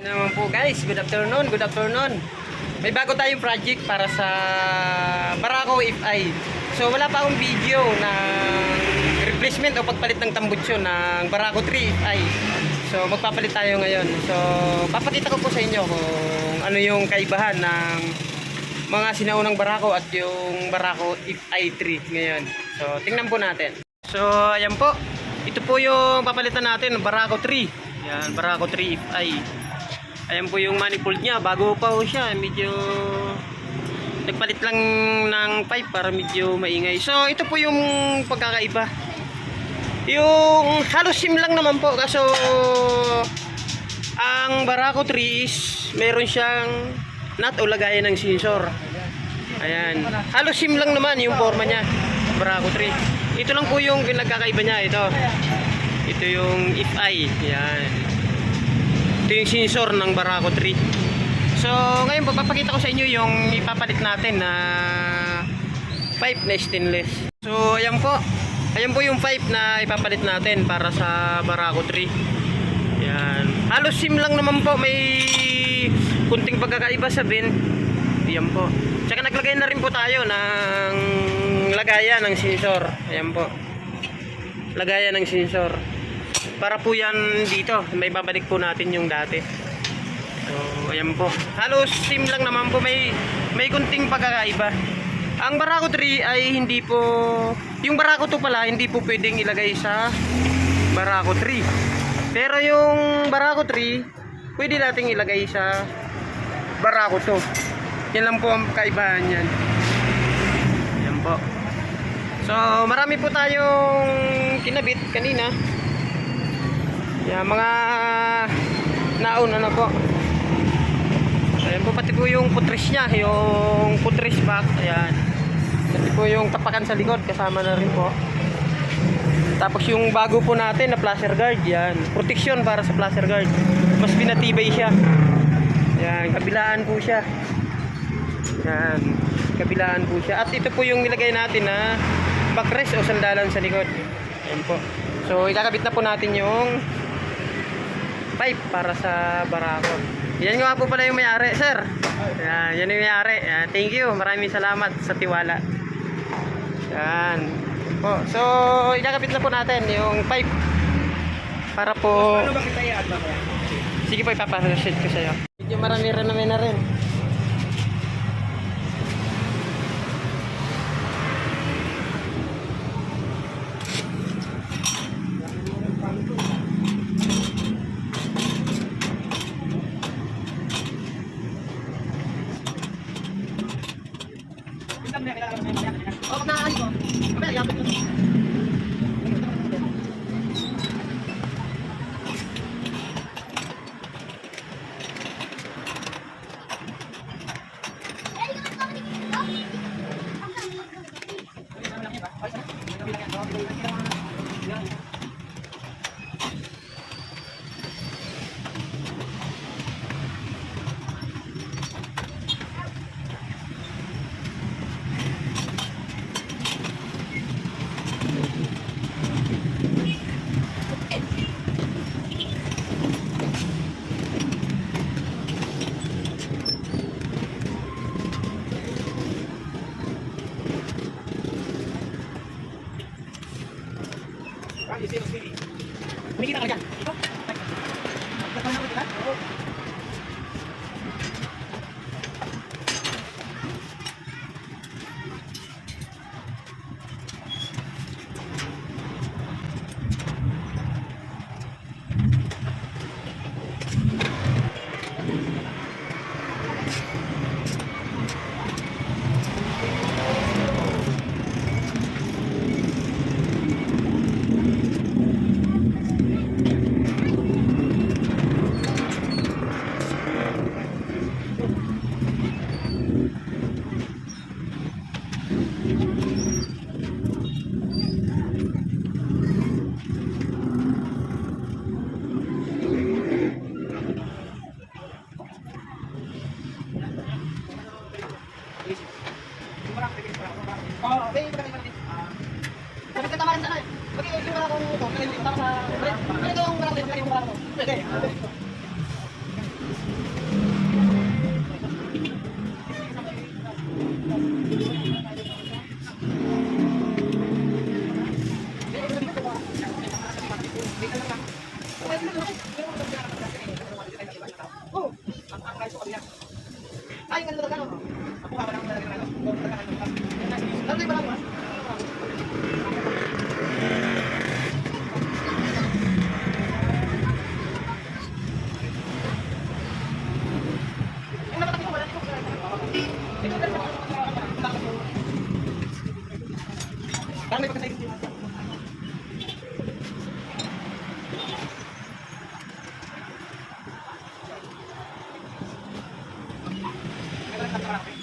Naman po guys, good afternoon, good afternoon. May bago tayong project para sa Barako FI. So wala pa akong video na replacement o pagpalit ng tambutsyo ng Barako 3 FI. So magpapalit tayo ngayon. So papakita ko po sa inyo kung ano yung kaibahan ng mga sinaunang Barako at yung Barako FI 3 ngayon. So tingnan po natin. So ayan po. Ito po yung papalitan natin, Barako 3. Yan, Barako 3 FI. Ayan po yung manifold niya. Bago pa po siya. Medyo nagpalit lang ng pipe para medyo maingay. So ito po yung pagkakaiba. Yung halos sim lang naman po. Kaso ang Barako 3 is meron siyang nut o lagayan ng sensor. Ayan. Halos sim lang naman yung forma niya. Barako 3. Ito lang po yung pinagkakaiba niya. Ito. Ito yung FI. Yan. Ito yung sensor ng Barako 3. So, ngayon po, papakita ko sa inyo yung ipapalit natin na pipe na stainless. So, ayan po. Ayan po yung pipe na ipapalit natin para sa Barako 3. Yan. Halos sim lang naman po. May kunting pagkakaiba sa bin. Ayan po. Tsaka naglagay na rin po tayo ng lagayan ng sensor. Ayan po. Lagayan ng sensor. Para po yan dito. May babalik po natin yung dati. So, ayan po. Halos sim lang naman po. May, may kunting pagkakaiba. Ang Barako 3 ay hindi po... Yung Barako 2 pala, hindi po pwedeng ilagay sa Barako 3. Pero yung Barako 3, pwede nating ilagay sa Barako 2. Yan lang po ang kaibahan yan. Yan po. So, marami po tayong kinabit kanina. Yan, mga nauna na po. Ayan po, pati po yung putris niya, yung putris back, ayan. Pati po yung tapakan sa likod, kasama na rin po. Tapos yung bago po natin na placer guard, yan. Protection para sa placer guard. Mas pinatibay siya. Yan, kabilaan po siya. Yan, kabilaan po siya. At ito po yung nilagay natin na backrest o sandalan sa likod. Ayan po. So, ikakabit na po natin yung pipe para sa barako. Yan nga po pala yung may-ari, sir. Yan, yan yung may-ari. Yan, thank you. Maraming salamat sa tiwala. Yan. Po. So, ikakabit na po natin yung pipe para po... Sige po, ipapashoot ko sa'yo. Medyo marami rin namin na rin.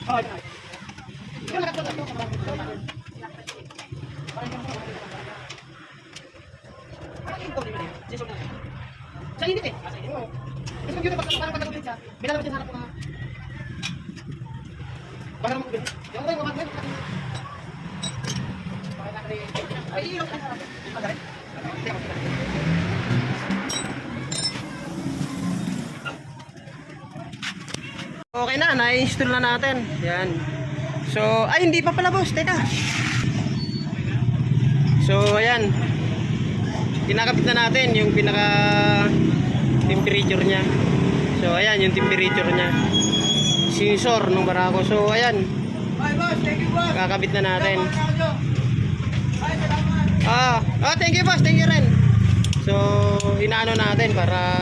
Sa init eh. Kasi computer pag parang pagkakabit siya, binalabas siya sa harap ko mga... Baka naman kubit. Yung ko yung mga kubit. Ay, iyo. Okay na, na-install na natin. Yan. So, ay hindi pa pala boss, teka. So, ayan. Kinakabit na natin yung pinaka temperature niya. So, ayan yung temperature niya. Sensor ng barako. So, ayan. Kakabit na natin. Ah, ah, thank you boss, thank you rin. So, inaano natin para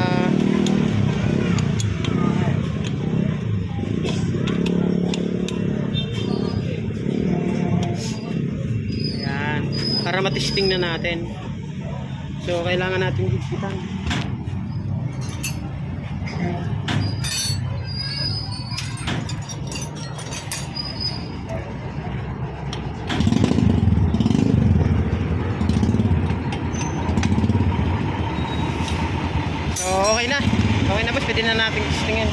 matesting na natin. So, kailangan natin higpitan. So, okay na. Okay na boss, pwede na natin testingin.